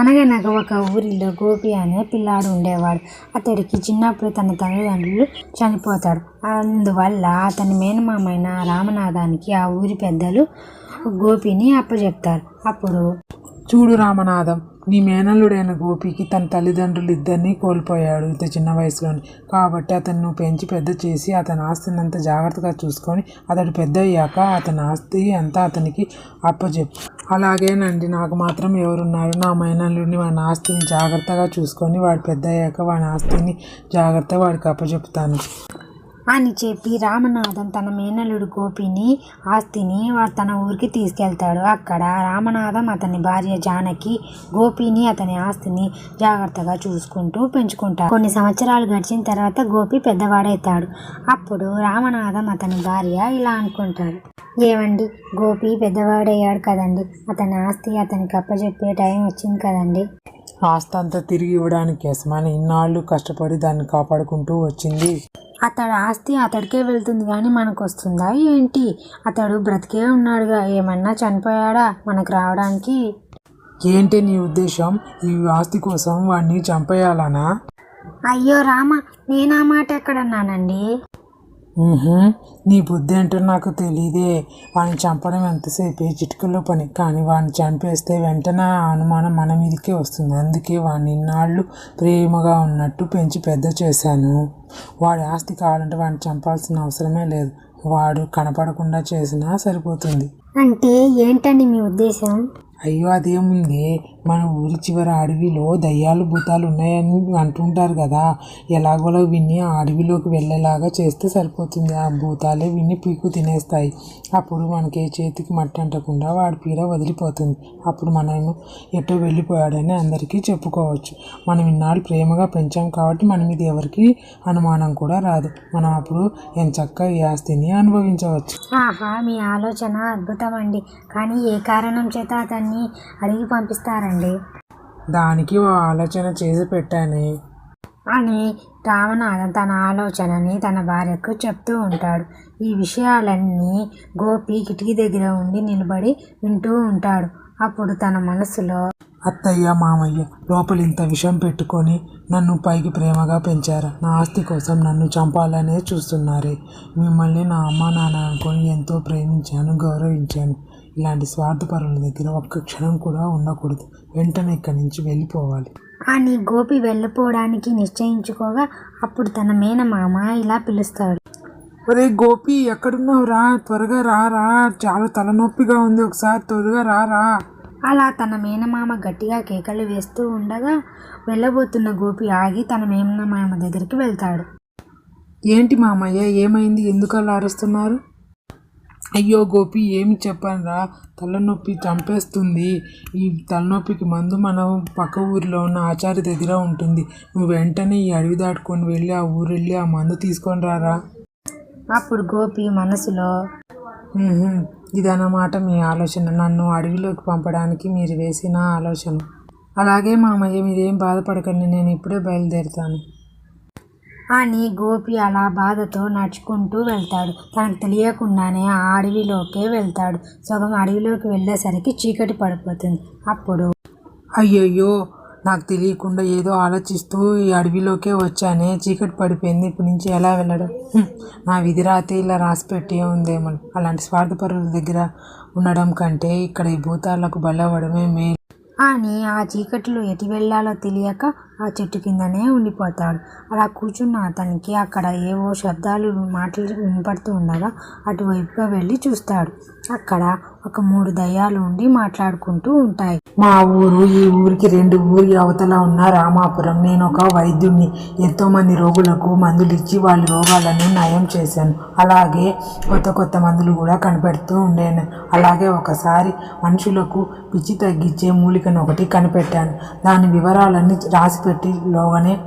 అనగనగా ఒక ఊరిలో గోపి అనే పిల్లాడు ఉండేవాడు. అతడికి చిన్నప్పుడు తన తల్లిదండ్రులు చనిపోతాడు అందువల్ల అతని మేనమామైన రామనాథానికి ఆ ఊరి పెద్దలు గోపిని అప్పచెప్తారు అప్పుడు చూడు రామనాథం నీ మేనల్లుడైన గోపికి తన తల్లిదండ్రులు ఇద్దరిని కోల్పోయాడు ఇంత చిన్న వయసులోని. కాబట్టి అతన్ని పెంచి పెద్ద చేసి అతని ఆస్తిని అంత జాగ్రత్తగా చూసుకొని అతడు పెద్ద అయ్యాక అతని ఆస్తి అంతా అతనికి అప్పచెప్పు అలాగేనండి నాకు మాత్రం ఎవరున్నారు? నా మేనల్లుడిని వాడి ఆస్తిని జాగ్రత్తగా చూసుకొని వాడు పెద్ద అయ్యాక వాడి ఆస్తిని జాగ్రత్తగా వాడికి అప్పచెప్తాను అని చెప్పి రామనాథం తన మేనల్లుడు గోపిని ఆస్తిని వాడు తన ఊరికి తీసుకెళ్తాడు. అక్కడ రామనాథం అతని భార్య జానకి గోపిని అతని ఆస్తిని జాగ్రత్తగా చూసుకుంటూ పెంచుకుంటాడు. కొన్ని సంవత్సరాలు గడిచిన తర్వాత గోపి పెద్దవాడవుతాడు అప్పుడు రామనాథం అతని భార్య ఇలా అనుకుంటాడు. ఏమండి గోపి పెద్దవాడయ్యాడు కదండి. అతని ఆస్తి అతనికి అప్పచెప్పే టైం వచ్చింది కదండి. ఆస్తి అంతా తిరిగి ఇవ్వడానికి యజమాని ఇన్నాళ్ళు కష్టపడి దాన్ని కాపాడుకుంటూ వచ్చింది. అతడు ఆస్తి అతడికే వెళ్తుంది కానీ మనకు వస్తుందా ఏంటి? అతడు బ్రతికే ఉన్నాడుగా ఏమన్నా చనిపోయాడా మనకు రావడానికి? ఏంటి నీ ఉద్దేశం? ఈ ఆస్తి కోసం వాడిని చంపేయాలనా? అయ్యో రామ నేను ఆ మాట ఎక్కడన్నానండి? నీ బుద్ధి ఏంటో నాకు తెలియదే వాడిని చంపడం ఎంతసేపు? చిటికల్లో పని. కానీ వాడిని చంపేస్తే వెంటనే ఆ అనుమానం మన మీదకే వస్తుంది. అందుకే వాడిని ఇన్నాళ్ళు ప్రేమగా ఉన్నట్టు పెంచి పెద్ద చేశాను. వాడి ఆస్తి కావాలంటే వాడిని చంపాల్సిన అవసరమే లేదు. వాడు కనపడకుండా చేసినా సరిపోతుంది. అంటే ఏంటండి మీ ఉద్దేశం? అయ్యో అదేముంది? మన ఊరి చివర అడవిలో దయ్యాలు భూతాలు ఉన్నాయని అంటుంటారు కదా. ఎలాగోలా విన్ని ఆ అడవిలోకి వెళ్ళేలాగా చేస్తే సరిపోతుంది. ఆ భూతాలే విన్ని పీకు తినేస్తాయి. అప్పుడు మనకి ఏ చేతికి మట్టి అంటకుండా వాడి పీడ వదిలిపోతుంది. అప్పుడు మనం ఎటో వెళ్ళిపోయాడని అందరికీ చెప్పుకోవచ్చు. మనం ఇన్నాళ్ళు ప్రేమగా పెంచాం కాబట్టి మన మీద ఎవరికి అనుమానం కూడా రాదు. మనం అప్పుడు ఎంచక్క ఈ ఆస్తిని అనుభవించవచ్చు. ఆహా మీ ఆలోచన అద్భుతం అండి కానీ ఏ కారణం చేత అతన్ని అడిగి పంపిస్తారండి. దానికి ఓ ఆలోచన చేసి పెట్టానే. అని రామనాథన్ తన ఆలోచనని తన భార్యకు చెప్తూ ఉంటాడు. ఈ విషయాలన్నీ గోపి కిటికీ దగ్గర ఉండి నిలబడి వింటూ ఉంటాడు. అప్పుడు తన మనసులో అత్తయ్య మామయ్య లోపల ఇంత విషం పెట్టుకొని నన్ను పైకి ప్రేమగా పెంచారు? నా ఆస్తి కోసం నన్ను చంపాలనే చూస్తున్నారే. మిమ్మల్ని నా అమ్మ నాన్న అనుకొని ఎంతో ప్రేమించాను గౌరవించాను. ఇలాంటి స్వార్థపరుల దగ్గర ఒక్క క్షణం కూడా ఉండకూడదు. వెంటనే ఇక్కడి నుంచి వెళ్ళిపోవాలి. అని గోపి వెళ్ళిపోవడానికి నిశ్చయించుకోగా అప్పుడు తన మేనమామ ఇలా పిలుస్తాడు. ఒరే గోపి ఎక్కడున్నావు రా? త్వరగా రా రా. చాలా తలనొప్పిగా ఉంది. ఒకసారి త్వరగా రా రా. అలా తన మేనమామ గట్టిగా కేకలు వేస్తూ ఉండగా వెళ్ళబోతున్న గోపి ఆగి తన మేనమామ దగ్గరికి వెళ్తాడు. ఏంటి మామయ్య ఏమైంది? ఎందుకు అలా అరుస్తున్నారు? అయ్యో గోపి ఏమి చెప్పనురా? తలనొప్పి చంపేస్తుంది. ఈ తలనొప్పికి మందు మనం పక్క ఊరిలో ఉన్న ఆచారి దగ్గర ఉంటుంది. నువ్వు వెంటనే ఈ అడవి దాటుకొని వెళ్ళి ఆ ఊరు వెళ్ళి ఆ మందు తీసుకొని రారా? అప్పుడు గోపి మనసులో ఇదన్నమాట మీ ఆలోచన. నన్ను అడవిలోకి పంపడానికి మీరు వేసిన ఆలోచన. అలాగే మామయ్య మీరేం బాధపడకండి నేను ఇప్పుడే బయలుదేరుతాను. అని గోపి అలా బాధతో నడుచుకుంటూ వెళ్తాడు. తనకు తెలియకుండానే ఆ అడవిలోకే వెళ్తాడు. సగం అడవిలోకి వెళ్ళేసరికి చీకటి పడిపోతుంది. అప్పుడు అయ్యయ్యో నాకు తెలియకుండా ఏదో ఆలోచిస్తూ ఈ అడవిలోకే వచ్చానే. చీకటి పడిపోయింది. ఇప్పటి నుంచి ఎలా వెళ్ళడం? నా విధి రాతే ఇలా రాసి పెట్టి ఉందేమో. అలాంటి స్వార్థపరుల దగ్గర ఉండడం కంటే ఇక్కడ ఈ భూతాలకు బలవడమే మేలు. అని ఆ చీకటిలో ఎటు వెళ్ళాలో తెలియక ఆ చెట్టు కిందనే ఉండిపోతాడు. అలా కూర్చున్న అతనికి అక్కడ ఏవో శబ్దాలు మాటలు వినపడుతూ ఉండగా అటువైపుగా వెళ్ళి చూస్తాడు. అక్కడ ఒక మూడు దయ్యాలు ఉండి మాట్లాడుకుంటూ ఉంటాయి. మా ఊరు ఈ ఊరికి రెండు ఊరి అవతల ఉన్న రామాపురం. నేను ఒక వైద్యుడిని ఎంతో మంది రోగులకు మందులు ఇచ్చి వాళ్ళ రోగాలను నయం చేశాను. అలాగే కొత్త కొత్త మందులు కూడా కనిపెడుతూ ఉండేను. అలాగే ఒకసారి మనుషులకు పిచ్చి తగ్గించే మూలికను ఒకటి కనిపెట్టాను. దాని వివరాలన్నీ రాసిపెట్టి లోగానే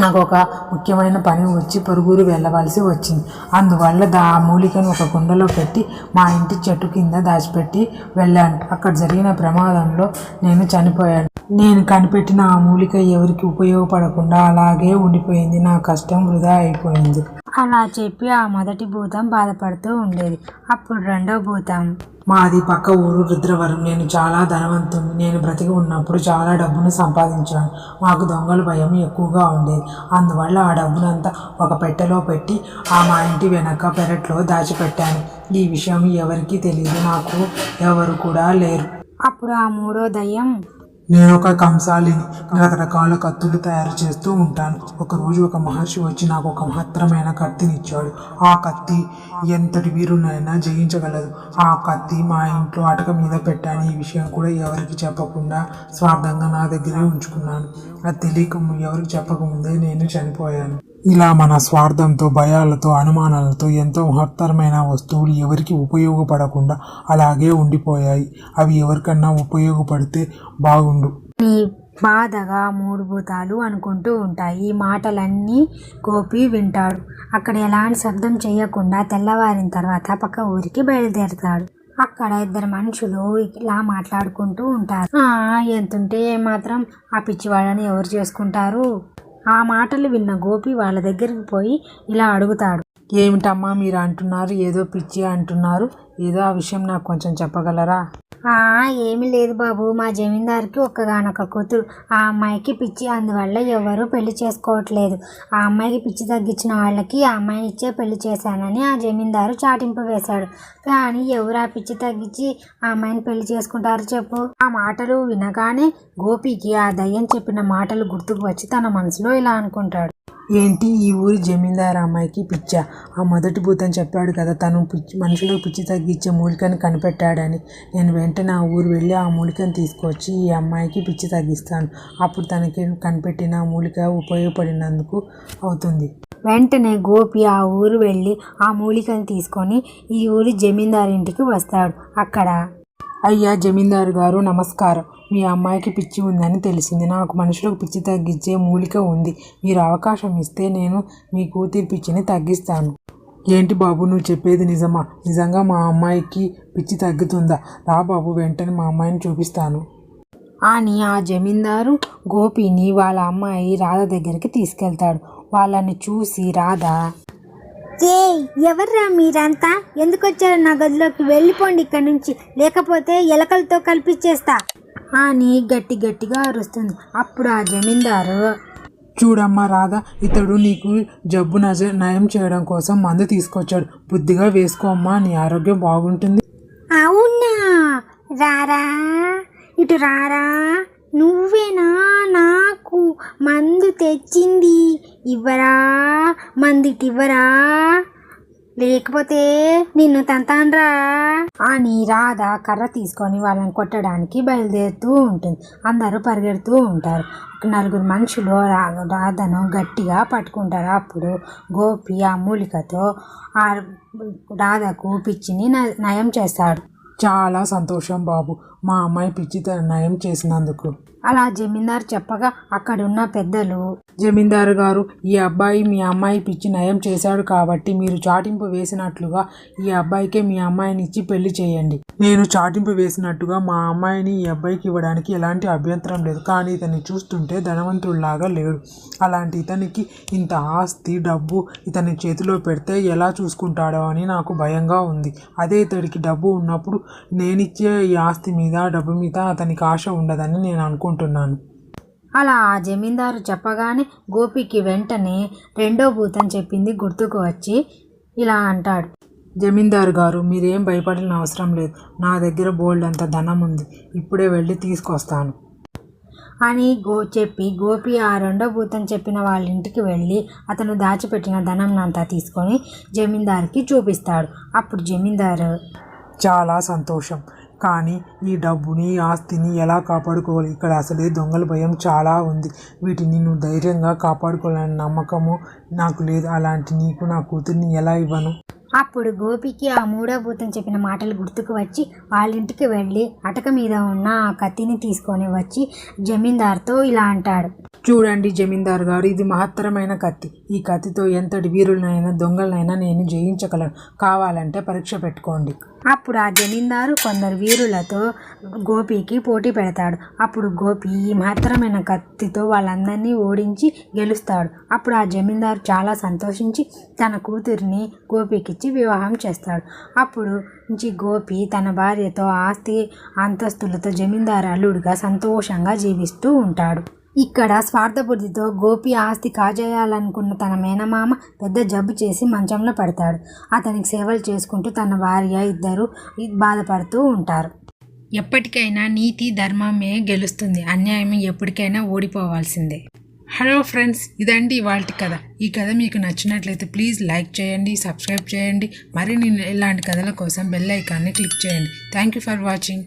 నాకు ఒక ముఖ్యమైన పని వచ్చి పొరుగురు వెళ్ళవలసి వచ్చింది. అందువల్ల దా ఆ మూలికను ఒక కుండలో పెట్టి మా ఇంటి చెట్టు కింద దాచిపెట్టి వెళ్ళాను. అక్కడ జరిగిన ప్రమాదంలో నేను చనిపోయాను. నేను కనిపెట్టిన ఆ మూలిక ఎవరికి ఉపయోగపడకుండా అలాగే ఉండిపోయింది. నా కష్టం వృధా అయిపోయింది. అలా చెప్పి ఆ మొదటి భూతం బాధపడుతూ ఉండేది. అప్పుడు రెండో భూతం. మాది పక్క ఊరు రుద్రవరం. నేను చాలా ధనవంతుని నేను బ్రతికి ఉన్నప్పుడు చాలా డబ్బును సంపాదించాను. మాకు దొంగల భయం ఎక్కువగా ఉండేది. అందువల్ల ఆ డబ్బునంతా ఒక పెట్టెలో పెట్టి ఆ మా ఇంటి వెనక పెరట్లో దాచిపెట్టాను. ఈ విషయం ఎవరికీ తెలియదు నాకు ఎవరు కూడా లేరు. అప్పుడు ఆ మూడో దయ్యం నేను ఒక కంసాలిని రకరకాల కత్తులు తయారు చేస్తూ ఉంటాను. ఒకరోజు ఒక మహర్షి వచ్చి నాకు ఒక మహత్తరమైన కత్తినిచ్చాడు ఆ కత్తి ఎంతటి వీరునైనా జయించగలదు. ఆ కత్తి మా ఇంట్లో అటక మీద పెట్టాను. ఈ విషయం కూడా ఎవరికి చెప్పకుండా స్వార్థంగా నా దగ్గరే ఉంచుకున్నాను. అది తెలియక ఎవరికి చెప్పకముందే నేను చనిపోయాను. ఇలా మన స్వార్థంతో భయాలతో అనుమానాలతో ఎంతో మహత్తరమైన వస్తువులు ఎవరికి ఉపయోగపడకుండా అలాగే ఉండిపోయాయి. అవి ఎవరికన్నా ఉపయోగపడితే బాగుండు. బాధగా మూడు భూతాలు అనుకుంటూ ఉంటాయి. ఈ మాటలన్నీ గోపి వింటాడు. అక్కడ ఎలాంటి శబ్దం చేయకుండా తెల్లవారిన తర్వాత పక్క ఊరికి బయలుదేరుతాడు. అక్కడ ఇద్దరు మనుషులు ఇలా మాట్లాడుకుంటూ ఉంటారు. ఎంతుంటే మాత్రం ఆ పిచ్చివాళ్ళని ఎవరు చేసుకుంటారు? ఆ మాటలు విన్న గోపి వాళ్ళ దగ్గరికి పోయి ఇలా అడుగుతాడు. ఏమిటమ్మా మీరు అంటున్నారు? ఏదో పిచ్చి అంటున్నారు. ఏదో ఆ విషయం నాకు కొంచెం చెప్పగలరా? ఏమీ లేదు బాబు. మా జమీందారుకి ఒక్కగానొక్క కూతురు. ఆ అమ్మాయికి పిచ్చి. అందువల్ల ఎవరు పెళ్ళి చేసుకోవట్లేదు. ఆ అమ్మాయికి పిచ్చి తగ్గించిన వాళ్ళకి ఆ అమ్మాయిని ఇచ్చే పెళ్ళి చేశానని ఆ జమీందారు చాటింపు వేశాడు. కానీ ఎవరు ఆ పిచ్చి తగ్గించి ఆ అమ్మాయిని పెళ్ళి చేసుకుంటారు చెప్పు? ఆ మాటలు వినగానే గోపికి ఆ దయ్యం చెప్పిన మాటలు గుర్తుకు వచ్చి తన మనసులో ఇలా అనుకుంటాడు. ఏంటి ఈ ఊరి జమీందారు అమ్మాయికి పిచ్చ? ఆ మొదటి భూతం చెప్పాడు కదా తను పిచ్చి మనుషులకు పిచ్చి తగ్గించే మూలికను కనిపెట్టాడని. నేను వెంటనే ఆ ఊరు వెళ్ళి ఆ మూలికను తీసుకొచ్చి ఈ అమ్మాయికి పిచ్చి తగ్గిస్తాను. అప్పుడు తనకి కనిపెట్టిన మూలిక ఉపయోగపడినందుకు అవుతుంది. వెంటనే గోపి ఆ ఊరు వెళ్ళి ఆ మూలికను తీసుకొని ఈ ఊరి జమీందారింటికి వస్తాడు. అక్కడ. అయ్యా జమీందారు గారు నమస్కారం. మీ అమ్మాయికి పిచ్చి ఉందని తెలిసింది. నాకు మనుషులకు పిచ్చి తగ్గించే మూలిక ఉంది. మీరు అవకాశం ఇస్తే నేను మీ కూతురి పిచ్చిని తగ్గిస్తాను. ఏంటి బాబు నువ్వు చెప్పేది నిజమా? నిజంగా మా అమ్మాయికి పిచ్చి తగ్గుతుందా? రా బాబు వెంటనే మా అమ్మాయిని చూపిస్తాను. అని ఆ జమీందారు గోపిని వాళ్ళ అమ్మాయి రాధ దగ్గరికి తీసుకెళ్తాడు. వాళ్ళని చూసి రాధ ఏ ఎవర్రా మీరంతా? ఎందుకు వచ్చారు నా గదిలోకి? వెళ్ళిపోండి ఇక్కడ నుంచి. లేకపోతే ఎలకలతో కల్పించేస్తా. అని గట్టి గట్టిగా అరుస్తుంది. అప్పుడు ఆ జమీందారు చూడమ్మా రాధా ఇతడు నీకు జబ్బు నజ నయం చేయడం కోసం మందు తీసుకొచ్చాడు. బుద్ధిగా వేసుకోమ్మా నీ ఆరోగ్యం బాగుంటుంది. అవునా? రారా? ఇటు రారా? నువ్వేనా? నాకు మందు తెచ్చింది. ఇవ్వరా? మందు లేకపోతే నిన్ను తంతాన్రా. అని రాధ కర్ర తీసుకొని వాళ్ళని కొట్టడానికి బయలుదేరుతూ ఉంటుంది. అందరూ పరిగెడుతూ ఉంటారు. నలుగురు మనుషులు రా- రాధను గట్టిగా పట్టుకుంటారు. అప్పుడు గోపి ఆ మూలికతో ఆ రాధకు పిచ్చిని న- నయం చేస్తాడు. చాలా సంతోషం బాబు. మా అమ్మాయి పిచ్చి త- నయం చేసినందుకు. అలా జమీందారు చెప్పగా అక్కడున్న పెద్దలు జమీందారు గారు ఈ అబ్బాయి మీ అమ్మాయి పిచ్చి నయం చేశాడు కాబట్టి మీరు చాటింపు వేసినట్లుగా ఈ అబ్బాయికే మీ అమ్మాయిని ఇచ్చి పెళ్ళి చేయండి. నేను చాటింపు వేసినట్టుగా మా అమ్మాయిని ఈ అబ్బాయికి ఇవ్వడానికి ఎలాంటి అభ్యంతరం లేదు. కానీ ఇతన్ని చూస్తుంటే ధనవంతుడిలాగా లేడు. అలాంటి ఇతనికి ఇంత ఆస్తి డబ్బు ఇతని చేతిలో పెడితే ఎలా చూసుకుంటాడో అని నాకు భయంగా ఉంది. అదే ఇతడికి డబ్బు ఉన్నప్పుడు నేనిచ్చే ఈ ఆస్తి మీద డబ్బు మీద అతనికి ఆశ ఉండదని నేను అనుకుంటున్నాను. అలా ఆ జమీందారు చెప్పగానే గోపికి వెంటనే రెండో భూతం చెప్పింది గుర్తుకు వచ్చి ఇలా అంటాడు. జమీందారు గారు మీరేం భయపడిన అవసరం లేదు. నా దగ్గర బోల్డ్ అంత ధనం ఉంది. ఇప్పుడే వెళ్ళి తీసుకొస్తాను. అని గో చెప్పి గోపి ఆ రెండో భూతం చెప్పిన వాళ్ళ ఇంటికి వెళ్ళి అతను దాచిపెట్టిన ధనం అంతా తీసుకొని జమీందారుకి చూపిస్తాడు. అప్పుడు జమీందారు చాలా సంతోషం. కానీ ఈ డబ్బుని ఆస్తిని ఎలా కాపాడుకోవాలి? ఇక్కడ అసలే దొంగల భయం చాలా ఉంది. వీటిని నువ్వు ధైర్యంగా కాపాడుకోవాలనే నమ్మకము నాకు లేదు. అలాంటి నీకు నా కూతుర్ని ఎలా ఇవ్వను? అప్పుడు గోపికి ఆ మూడో భూతం చెప్పిన మాటలు గుర్తుకు వచ్చి వాళ్ళ ఇంటికి వెళ్ళి అటక మీద ఉన్న ఆ కత్తిని తీసుకొని వచ్చి జమీందార్తో ఇలా అంటాడు. చూడండి జమీందారు గారు ఇది మహత్తరమైన కత్తి. ఈ కత్తితో ఎంతటి వీరులనైనా దొంగలనైనా నేను జయించగలను. కావాలంటే పరీక్ష పెట్టుకోండి. అప్పుడు ఆ జమీందారు కొందరు వీరులతో గోపికి పోటీ పెడతాడు. అప్పుడు గోపి ఈ మాత్రమైన కత్తితో వాళ్ళందరినీ ఓడించి గెలుస్తాడు. అప్పుడు ఆ జమీందారు చాలా సంతోషించి తన కూతురిని గోపికిచ్చి వివాహం చేస్తాడు. అప్పుడు నుంచి గోపి తన భార్యతో ఆస్తి అంతస్తులతో జమీందారు అల్లుడుగా సంతోషంగా జీవిస్తూ ఉంటాడు. ఇక్కడ స్వార్థబుద్ధితో గోపి ఆస్తి కాజేయాలనుకున్న తన మేనమామ పెద్ద జబ్బు చేసి మంచంలో పడతాడు. అతనికి సేవలు చేసుకుంటూ తన భార్య ఇద్దరు బాధపడుతూ ఉంటారు. ఎప్పటికైనా నీతి ధర్మమే గెలుస్తుంది. అన్యాయం ఎప్పటికైనా ఓడిపోవాల్సిందే. హలో ఫ్రెండ్స్ ఇదండి ఇవాళ కథ. ఈ కథ మీకు నచ్చినట్లయితే ప్లీజ్ లైక్ చేయండి సబ్స్క్రైబ్ చేయండి. మరిన్ని ఇలాంటి కథల కోసం బెల్ ఐకాన్ని క్లిక్ చేయండి. Thank you for watching.